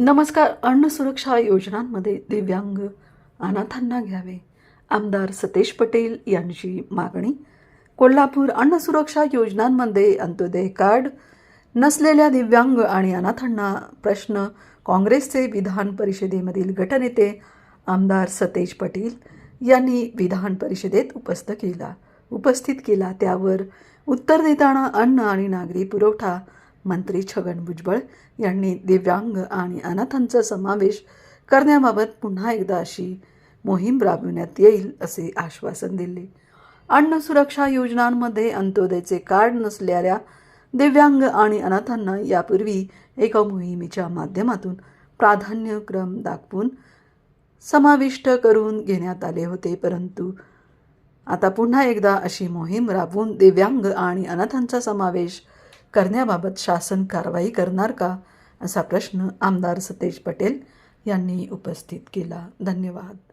नमस्कार अन्न सुरक्षा योजनांमध्ये दिव्यांग अनाथांना घ्यावे. आमदार सतेज पटेल यांची मागणी. कोल्हापूर अन्न सुरक्षा योजनांमध्ये अंत्योदय कार्ड नसलेल्या दिव्यांग आणि अनाथांना प्रश्न काँग्रेसचे विधान परिषदेमधील गटनेते आमदार सतेज पटेल यांनी विधान परिषदेत उपस्थित केला. उपस्थित केला त्यावर उत्तर देताना अन्न आणि नागरी पुरवठा मंत्री छगन भुजबळ यांनी दिव्यांग आणि अनाथांचा समावेश करण्याबाबत पुन्हा एकदा अशी मोहीम राबविण्यात येईल असे आश्वासन दिले. अन्न सुरक्षा योजनांमध्ये अंत्योदयचे कार्ड नसलेल्या दिव्यांग आणि अनाथांना यापूर्वी एका मोहिमेच्या माध्यमातून प्राधान्यक्रम दाखवून समाविष्ट करून घेण्यात आले होते परंतु आता पुन्हा एकदा अशी मोहीम राबवून दिव्यांग आणि अनाथांचा समावेश करण्याबाबत शासन कारवाई करणार का? असा प्रश्न आमदार सतेज पटेल यांनी उपस्थित केला. धन्यवाद.